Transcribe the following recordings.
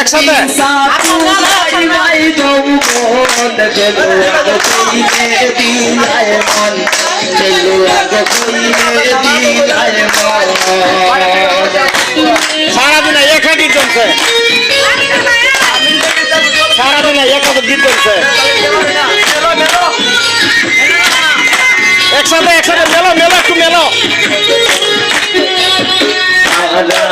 একসাথে? সারাদিন এক গীত চলছে। সারাদিন এক গীত চলছে। একসাথে একসাথে, মেলো মেলো, একটু মেলো।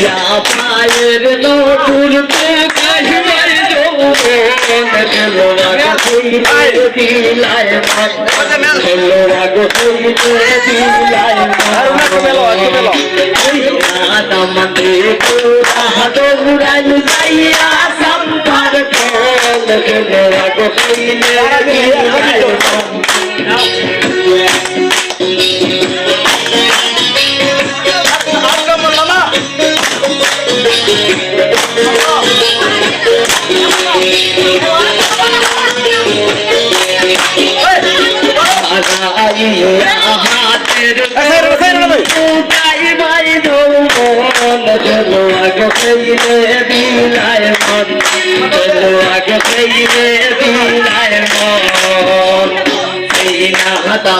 হারাইয়া পায়ের নটুরতে কাহিবার যৌবন মেলো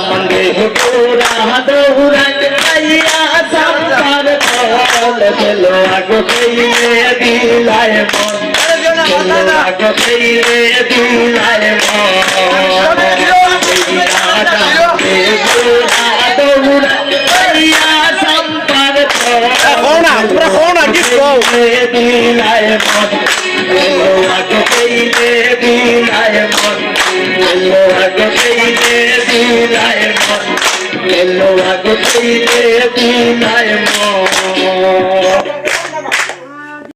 মন্দে পুরা দৌড়ান গেলো আগ কইলে দিলায় মন। গেলো আগ কইলে দিলায় মন। দৌড়ান আইয়া সাম্পার কল হও না